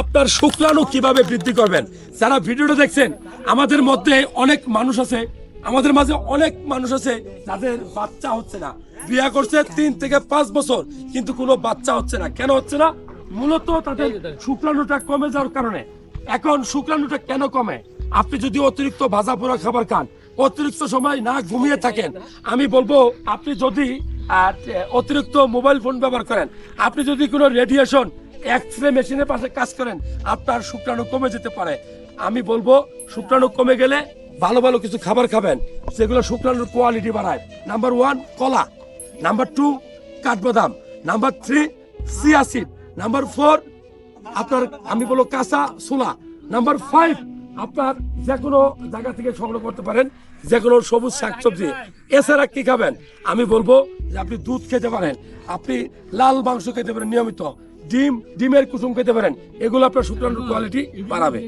আপনার শুক্রাণু কীভাবে বৃদ্ধি করবেন? যারা ভিডিওটা দেখছেন, আমাদের মধ্যে অনেক মানুষ আছে, আমাদের মাঝে অনেক মানুষ আছে যাদের বাচ্চা হচ্ছে না। বিয়া করছে তিন থেকে পাঁচ বছর, কিন্তু কোনো বাচ্চা হচ্ছে না। কেন হচ্ছে না? মূলত তাদের শুক্রাণুটা কমে যাওয়ার কারণে। এখন শুক্রাণুটা কেন কমে? আপনি যদি অতিরিক্ত ভাজা পোড়া খাবার খান, অতিরিক্ত সময় না ঘুমিয়ে থাকেন, আমি বলব, আপনি যদি অতিরিক্ত মোবাইল ফোন ব্যবহার করেন, আপনি যদি কোনো রেডিয়েশন এক্স রে মেশিনের পাশে কাজ করেন, আপনার শুক্রাণু কমে যেতে পারে। আমি বলব, শুক্রাণু কমে গেলে ভালো ভালো কিছু খাবার খাবেন সেগুলো শুক্রাণুর কোয়ালিটি বাড়ায়। নাম্বার ওয়ান কলা। নাম্বার টু কাঠবাদাম। Number three chia seed number four আপনার, আমি বলব কাঁচা সোলা নাম্বার ফাইভ আপনার যে কোনো জায়গা থেকে সংগ্রহ করতে পারেন, যে কোনো সবুজ শাকসবজি। এছাড়া কি খাবেন? আমি বলব যে আপনি দুধ খেতে পারেন। আপনি লাল মাংস খেতে পারেন নিয়মিত। ডিম ডিমের কুসুম খেতে পারেন। এগুলো আপনার শুক্রাণুর কোয়ালিটি বাড়াবে।